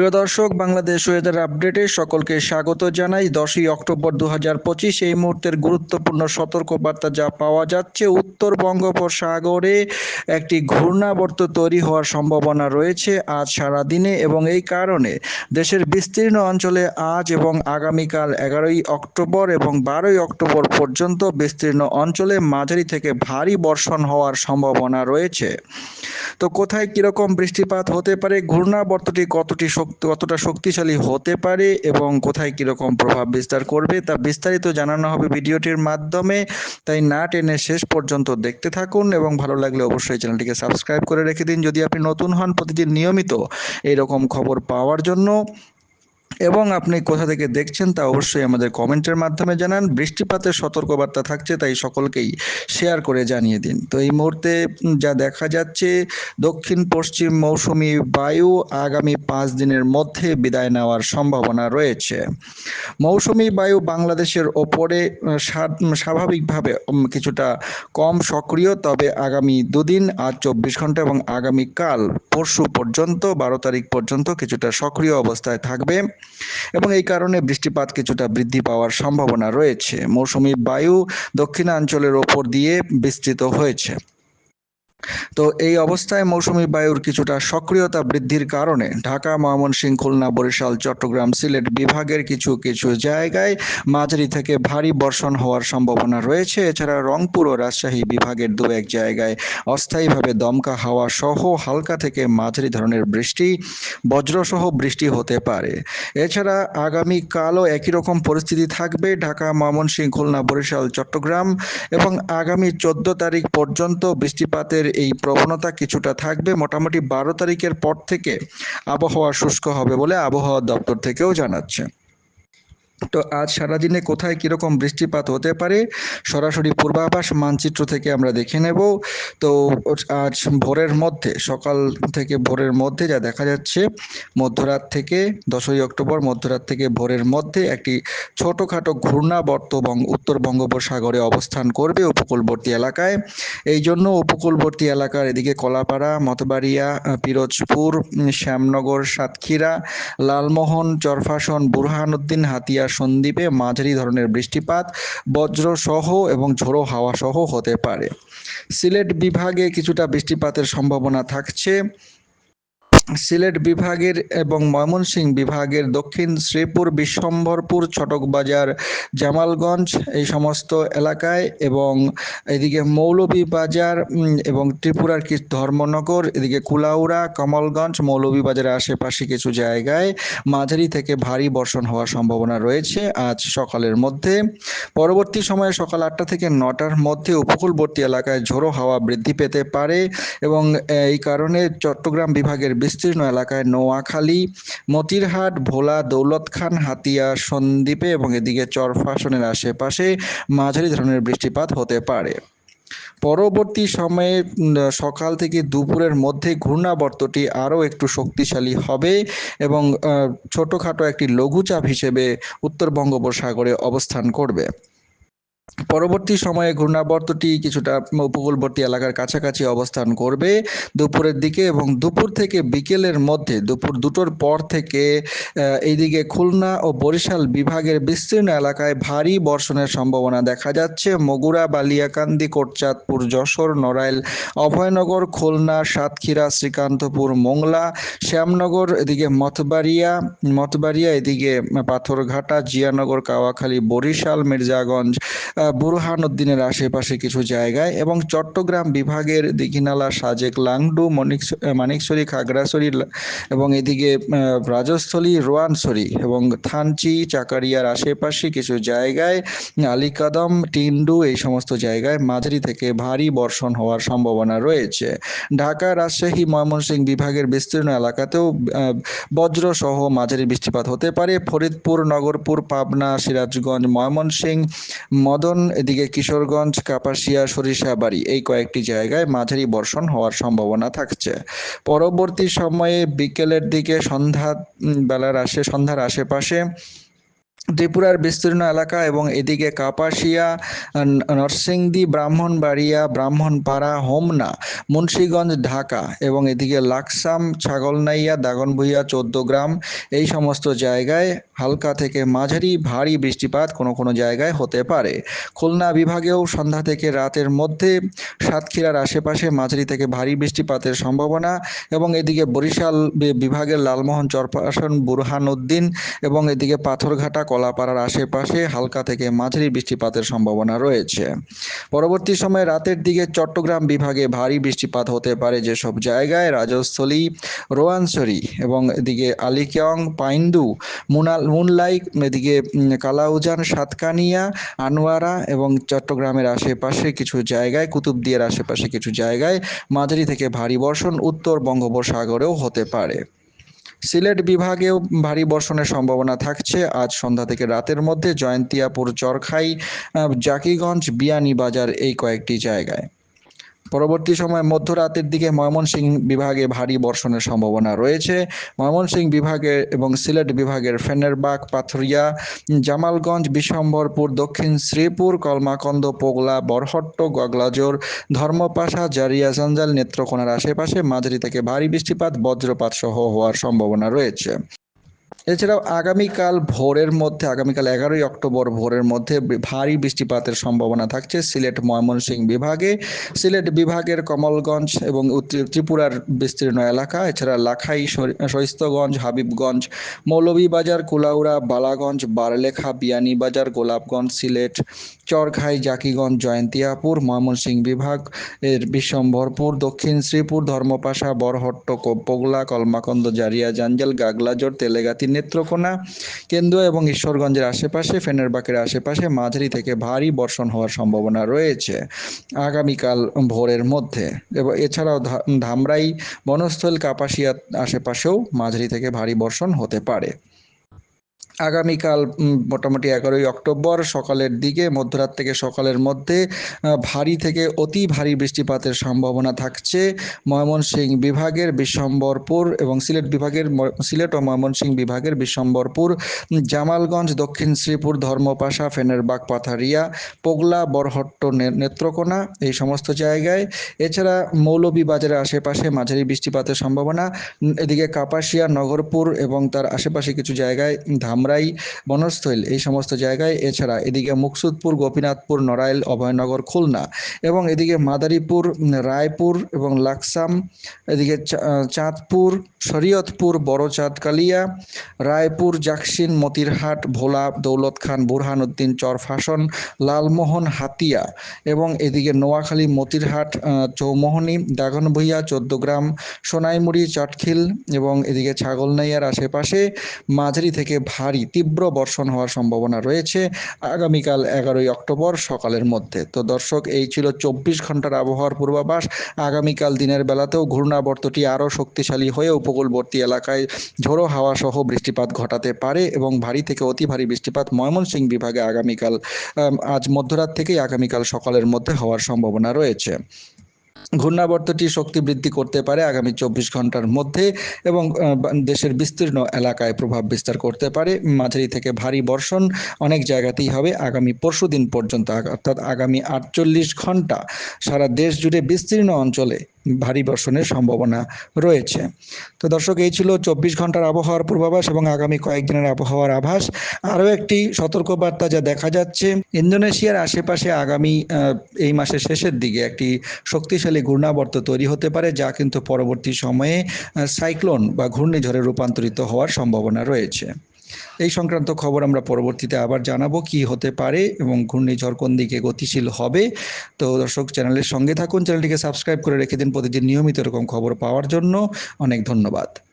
প্রিয় দর্শক, বাংলাদেশ ওয়েদার আপডেটে সকলকে স্বাগত জানাই। দশই অক্টোবর দু হাজার পঁচিশ এই মুহূর্তের গুরুত্বপূর্ণ সতর্কবার্তা যা পাওয়া যাচ্ছে, উত্তর বঙ্গোপসাগরে একটি ঘূর্ণাবর্ত তৈরি হওয়ার সম্ভাবনা রয়েছে আজ সারাদিনে এবং এই কারণে দেশের বিস্তীর্ণ অঞ্চলে আজ এবং আগামীকাল এগারোই অক্টোবর এবং বারোই অক্টোবর পর্যন্ত বিস্তীর্ণ অঞ্চলে মাঝারি থেকে ভারী বর্ষণ হওয়ার সম্ভাবনা রয়েছে। তো কোথায় কীরকম বৃষ্টিপাত হতে পারে, ঘূর্ণাবর্তটি কতটি শক্তি কতটা শক্তিশালী হতে পারে এবং কোথায় কীরকম প্রভাব বিস্তার করবে তা বিস্তারিত জানানো হবে ভিডিওটির মাধ্যমে। তাই না টেনে শেষ পর্যন্ত দেখতে থাকুন এবং ভালো লাগলে অবশ্যই চ্যানেলটিকে সাবস্ক্রাইব করে রেখে দিন। যদি আপনি নতুন হন প্রতিদিন নিয়মিত এরকম খবর পাওয়ার জন্য। এবং আপনি কোথা থেকে দেখছেন তা অবশ্যই আমাদের কমেন্টের মাধ্যমে জানান। বৃষ্টিপাতের সতর্কবার্তা থাকছে, তাই সকলকেই শেয়ার করে জানিয়ে দিন। তো এই মুহূর্তে যা দেখা যাচ্ছে, দক্ষিণ পশ্চিম মৌসুমি বায়ু আগামী পাঁচ দিনের মধ্যে বিদায় নেওয়ার সম্ভাবনা রয়েছে। মৌসুমি বায়ু বাংলাদেশের ওপরে স্বাভাবিকভাবে কিছুটা কম সক্রিয়, তবে আগামী দুদিন আজ চব্বিশ ঘণ্টা এবং আগামীকাল পরশু পর্যন্ত, বারো তারিখ পর্যন্ত কিছুটা সক্রিয় অবস্থায় থাকবে। এবং এই কারণে বৃষ্টিপাত কিছুটা বৃদ্ধি পাওয়ার সম্ভাবনা রয়েছে। মৌসুমি বায়ু দক্ষিণাঞ্চলের ওপর দিয়ে বিস্তৃত হয়েছে। তো এই অবস্থায় মৌসুমি বায়ুর কিছুটা সক্রিয়তা বৃদ্ধির কারণে ঢাকা, ময়মনসিংহ, খুলনা, বরিশাল, চট্টগ্রাম, সিলেট বিভাগের কিছু কিছু জায়গায় মাঝারি থেকে ভারী বর্ষণ হওয়ার সম্ভাবনা রয়েছে। এছাড়া রংপুর ও রাজশাহী বিভাগের দু এক জায়গায় অস্থায়ীভাবে দমকা হাওয়া সহ হালকা থেকে মাঝারি ধরনের বৃষ্টি, বজ্রসহ বৃষ্টি হতে পারে। এছাড়া আগামী কালও একই রকম পরিস্থিতি থাকবে। ঢাকা, ময়মনসিংহ, খুলনা, বরিশাল, চট্টগ্রাম এবং আগামী চোদ্দ তারিখ পর্যন্ত বৃষ্টিপাতের এই প্রবণতা কিছুটা থাকবে। মোটামুটি বারো তারিখের পর থেকে আবহাওয়া শুষ্ক হবে বলে আবহাওয়া দপ্তর থেকেও জানাচ্ছে। তো আজ সারাদিনে কোথায় কীরকম বৃষ্টিপাত হতে পারে? সরাসরি পূর্বাভাস মানচিত্র থেকে আমরা দেখে নেব। তো আজ ভোরের মধ্যে, সকাল থেকে ভোরের মধ্যে যা দেখা যাচ্ছে, মধ্যরাত থেকে দশই অক্টোবর, মধ্যরাত থেকে ভোরের মধ্যে একটি ছোটোখাটো ঘূর্ণাবর্ত উত্তর বঙ্গোপসাগরে অবস্থান করবে উপকূলবর্তী এলাকায়। এই জন্য উপকূলবর্তী এলাকার এদিকে কলাপাড়া, মতবাড়িয়া, পিরোজপুর, শ্যামনগর, সাতক্ষীরা, লালমোহন, চরফাসন, বুরহানুদ্দিন, হাতিয়া সন্দ্বীপে মাঝারি ধরনের বৃষ্টিপাত, বজ্রসহ এবং ঝোড়ো হাওয়া সহ হতে পারে। সিলেট বিভাগে কিছুটা বৃষ্টিপাতের সম্ভাবনা থাকছে। সিলেট বিভাগের এবং ময়মনসিংহ বিভাগের দক্ষিণ শ্রীপুর, বিশ্বম্ভরপুর ছটকবাজার জামালগঞ্জ এই সমস্ত এলাকায় এবং এদিকে মৌলভীবাজার এবং ত্রিপুরার কিছু ধর্মনগর, এদিকে কুলাউড়া, কমলগঞ্জ, মৌলভীবাজারের আশেপাশে কিছু জায়গায় মাঝারি থেকে ভারী বর্ষণ হওয়ার সম্ভাবনা রয়েছে আজ সকালের মধ্যে। পরবর্তী সময়ে সকাল আটটা থেকে নটার মধ্যে উপকূলবর্তী এলাকায় ঝোড়ো হাওয়া বৃদ্ধি পেতে পারে এবং এই কারণে চট্টগ্রাম বিভাগের বিস্তীর্ণ এলাকায় নোয়াখালী, মতিরহাট, ভোলা দৌলত খান হাতিয়া, সন্দ্বীপে এবং এদিকে চরফাসনের আশেপাশে মাঝারি ধরনের বৃষ্টিপাত হতে পারে। পরবর্তী সময়ে সকাল থেকে দুপুরের মধ্যে ঘূর্ণাবর্তটি আরও একটু শক্তিশালী হবে এবং ছোটোখাটো একটি লঘুচাপ হিসেবে উত্তর বঙ্গোপসাগরে অবস্থান করবে। পরবর্তী সময়ে ঘূর্ণাবর্তটি কিছুটা উপকূলবর্তী এলাকার কাছাকাছি অবস্থান করবে। দুপুরের দিকে এবং দুপুর থেকে বিকেলের মধ্যে, দুপুর দুটোর পর থেকে এইদিকে খুলনা ও বরিশাল বিভাগের বিস্তীর্ণ এলাকায় ভারী বর্ষণের সম্ভাবনা দেখা যাচ্ছে। মগুরা, বালিয়াকান্দি, কোটচাঁদপুর, যশোর, নড়াইল, অভয়নগর, খুলনা, সাতক্ষীরা, শ্রীকান্তপুর, মোংলা, শ্যামনগর, এদিকে মতবাড়িয়া মতবাড়িয়া এদিকে পাথরঘাটা, জিয়ানগর, কাওয়াখালী, বরিশাল, মির্জাগঞ্জ বুরহানুদ্দিনের আশেপাশে কিছু জায়গায় এবং চট্টগ্রাম বিভাগের দিঘিনালা, সাজেক, লাংডু, মনিক মানিকছড়ি খাগড়াছড়ি এবং এদিকে রাজস্থলী রোয়ানছড়ি এবং থানচি, চাকারিয়ার আশেপাশে কিছু জায়গায় আলিকাদম, টিন্ডু এই সমস্ত জায়গায় মাঝারি থেকে ভারী বর্ষণ হওয়ার সম্ভাবনা রয়েছে। ঢাকা রাজশাহী, ময়মনসিংহ বিভাগের বিস্তীর্ণ এলাকাতেও বজ্র সহ মাঝারি বৃষ্টিপাত হতে পারে। ফরিদপুর, নগরপুর, পাবনা, সিরাজগঞ্জ, ময়মনসিংহ, মদন মদন এদিকে কিশোরগঞ্জ, কাপাসিয়া সরিষাবাড়ি এই কয়েকটি জায়গায় মাঝারি বর্ষণ হওয়ার সম্ভাবনা থাকছে। পরবর্তী সময়ে বিকেলের দিকে সন্ধ্যা বেলার আসে, সন্ধ্যার আশেপাশে ত্রিপুরার বিস্তীর্ণ এলাকা এবং এদিকে কাপাসিয়া নরসিংদী, ব্রাহ্মণবাড়িয়া, ব্রাহ্মণপাড়া, হোমনা, মুন্সীগঞ্জ, ঢাকা এবং এদিকে লাকসাম, ছাগলনাইয়া, দাগনভূঞা, চৌদ্দগ্রাম এই সমস্ত জায়গায় হালকা থেকে মাঝারি ভারী বৃষ্টিপাত কোনো কোনো জায়গায় হতে পারে। খুলনা বিভাগেও সন্ধ্যা থেকে রাতের মধ্যে সাতক্ষীরার আশেপাশে মাঝারি থেকে ভারী বৃষ্টিপাতের সম্ভাবনা এবং এদিকে বরিশাল বিভাগের লালমোহন চরপাশন বুরহানউদ্দিন এবং এদিকে পাথরঘাটা কলাপাড়ার আশেপাশে হালকা থেকে মাঝারি বৃষ্টিপাতের সম্ভাবনা রয়েছে। পরবর্তী সময়ে রাতের দিকে চট্টগ্রাম বিভাগে ভারী বৃষ্টিপাত হতে পারে যেসব জায়গায় রাজস্থলী রোয়ানসরি এবং এদিকে আলিকিয়ং, পাইন্দু মুনাল মুনলাই এদিকে কালাউজান, সাতকানিয়া, আনোয়ারা এবং চট্টগ্রামের আশেপাশে কিছু জায়গায়, কুতুবদিয়ার আশেপাশে কিছু জায়গায় মাঝারি থেকে ভারী বর্ষণ উত্তর বঙ্গোপসাগরেও হতে পারে। সিলেট বিভাগেও ভারী বর্ষণের সম্ভাবনা থাকছে। আজ সন্ধ্যা থেকে রাতের মধ্যে জয়ন্তিয়াপুর, চরখাই জাকিগঞ্জ, বিয়ানীবাজার এই কয়েকটি জায়গায়। পরবর্তী সময় মধ্যরাতের দিকে ময়মনসিংহ বিভাগে ভারী বর্ষণের সম্ভাবনা রয়েছে। ময়মনসিংহ বিভাগে এবং সিলেট বিভাগের ফেনেরবাগ, পাথরিয়া, জামালগঞ্জ, বিশম্বরপুর, দক্ষিণ শ্রীপুর, কলমাকন্দ, পোগলা, বরহট্ট, গগলাজোর, ধর্মপাশা, জারিয়া, জঞ্জাল, নেত্রকোনার আশেপাশে মাঝারি থেকে ভারী বৃষ্টিপাত, বজ্রপাত সহ হওয়ার সম্ভাবনা রয়েছে। এছাড়াও আগামীকাল ভোরের মধ্যে, আগামীকাল এগারোই অক্টোবর ভোরের মধ্যে ভারী বৃষ্টিপাতের সম্ভাবনা থাকছে সিলেট ময়মনসিংহ বিভাগে। সিলেট বিভাগের কমলগঞ্জ এবং ত্রিপুরার বিস্তীর্ণ এলাকা, এছাড়া লাখাই শৈস্তগঞ্জ হাবিবগঞ্জ, মৌলভীবাজার, কুলাউড়া, বালাগঞ্জ, বারলেখা, বিয়ানীবাজার, গোলাপগঞ্জ, সিলেট চরখাই জাকিগঞ্জ, জয়ন্তিয়াপুর, ময়মনসিংহ বিভাগ এর বিশ্বম্ভরপুর, দক্ষিণ শ্রীপুর, ধর্মপাশা, বরহট্ট, কো- কলমাকন্দ, জারিয়া, জাঞ্জাল গাগলাজোর তেলেগাতি নেত্রকোনা, কেন্দ্র এবং ঈশ্বরগঞ্জের আশেপাশে, ফেনেরবাকের আশেপাশে মাঝারি থেকে ভারী বর্ষণ হওয়ার সম্ভাবনা রয়েছে আগামীকাল ভোরের মধ্যে। এবং এছাড়াও ধামরাই বনস্থল কাপাসিয়া আশেপাশেও মাঝারি থেকে ভারী বর্ষণ হতে পারে। আগামীকাল মোটামুটি এগারোই অক্টোবর সকালের দিকে, মধ্যরাত থেকে সকালের মধ্যে ভারী থেকে অতি ভারী বৃষ্টিপাতের সম্ভাবনা থাকছে। ময়মনসিংহ বিভাগের বিশ্বম্বরপুর এবং সিলেট বিভাগের সিলেট ও ময়মনসিংহ বিভাগের বিশ্বম্বরপুর জামালগঞ্জ, দক্ষিণ শ্রীপুর, ধর্মপাশা, ফেনেরবাগ, পাথারিয়া, পোগলা, বরহট্ট নেত্রকোনা এই সমস্ত জায়গায়। এছাড়া মৌলভীবাজারের আশেপাশে মাঝারি বৃষ্টিপাতের সম্ভাবনা। এদিকে কাপাসিয়া, নগরপুর এবং তার আশেপাশে কিছু জায়গায় ধামরাই বনস্থল, এই সমস্ত জায়গায়। এছাড়া এদিকে মুকসুদপুর, গোপীনাথপুর, নড়াইল, অভয়নগর, খুলনা এবং এদিকে মাদারীপুর, রায়পুর এবং লাকসাম। এদিকে চাঁদপুর, শরীয়তপুর, বড় চাঁদকালিয়া, রায়পুর, জাকসিন, মতিরহাট, ভোলা, দৌলত খান, বুরহানুদ্দিন চরফাসন লালমোহন, হাতিয়া এবং এদিকে নোয়াখালী, মতিরহাট চৌমোহনী, দাগনভূঞা, চোদ্দগ্রাম, সোনাইমুড়ি, চটখিল এবং এদিকে ছাগলনাইয়ার আশেপাশে মাঝারি থেকে ভারী তীব্র বর্ষণ হওয়ার সম্ভাবনা রয়েছে আগামীকাল এগারোই অক্টোবর সকালের মধ্যে। তো দর্শক, এই ছিল চব্বিশ ঘণ্টার আবহাওয়ার পূর্বাভাস। আগামীকাল দিনের বেলাতেও ঘূর্ণাবর্তটি আরও শক্তিশালী হয়ে উপকূলবর্তী এলাকায় ঝোড়ো হাওয়া সহ বৃষ্টিপাত ঘটাতে পারে এবং ভারী থেকে অতি ভারী বৃষ্টিপাত ময়মনসিংহ বিভাগে আগামীকাল আজ মধ্যরাত থেকেই আগামীকাল সকালের মধ্যে হওয়ার সম্ভাবনা রয়েছে। ঘূর্ণাবর্তটি শক্তি বৃদ্ধি করতে পারে আগামী চব্বিশ ঘণ্টার মধ্যে এবং দেশের বিস্তীর্ণ এলাকায় প্রভাব বিস্তার করতে পারে। মাঝারি থেকে ভারী বর্ষণ অনেক জায়গাতেই হবে আগামী পরশু দিন পর্যন্ত অর্থাৎ আগামী আটচল্লিশ ঘণ্টা। সারা দেশ জুড়ে বিস্তীর্ণ অঞ্চলে ভারী বর্ষণের সম্ভাবনা রয়েছে। তো দর্শক, এই ছিল চব্বিশ ঘণ্টার আবহাওয়ার পূর্বাভাস এবং আগামী কয়েকদিনের আবহাওয়ার আভাস। আরও একটি সতর্কবার্তা যা দেখা যাচ্ছে, ইন্দোনেশিয়ার আশেপাশে আগামী এই মাসের শেষের দিকে একটি শক্তিশালী ঘূর্ণাবর্ত তৈরি হতে পারে, যা কিন্তু পরবর্তী সময়ে সাইক্লোন বা ঘূর্ণিঝড়ে রূপান্তরিত হওয়ার সম্ভাবনা রয়েছে। এই সংক্রান্ত খবর আমরা পরবর্তীতে আবার জানাব কি হতে পারে এবং ঘূর্ণিঝড় কোন দিকে গতিশীল হবে। তো দর্শক, চ্যানেলের সঙ্গে থাকুন। চ্যানেলটিকে সাবস্ক্রাইব করে রেখে দিন প্রতিদিন নিয়মিত এরকম খবর পাওয়ার জন্য। অনেক ধন্যবাদ।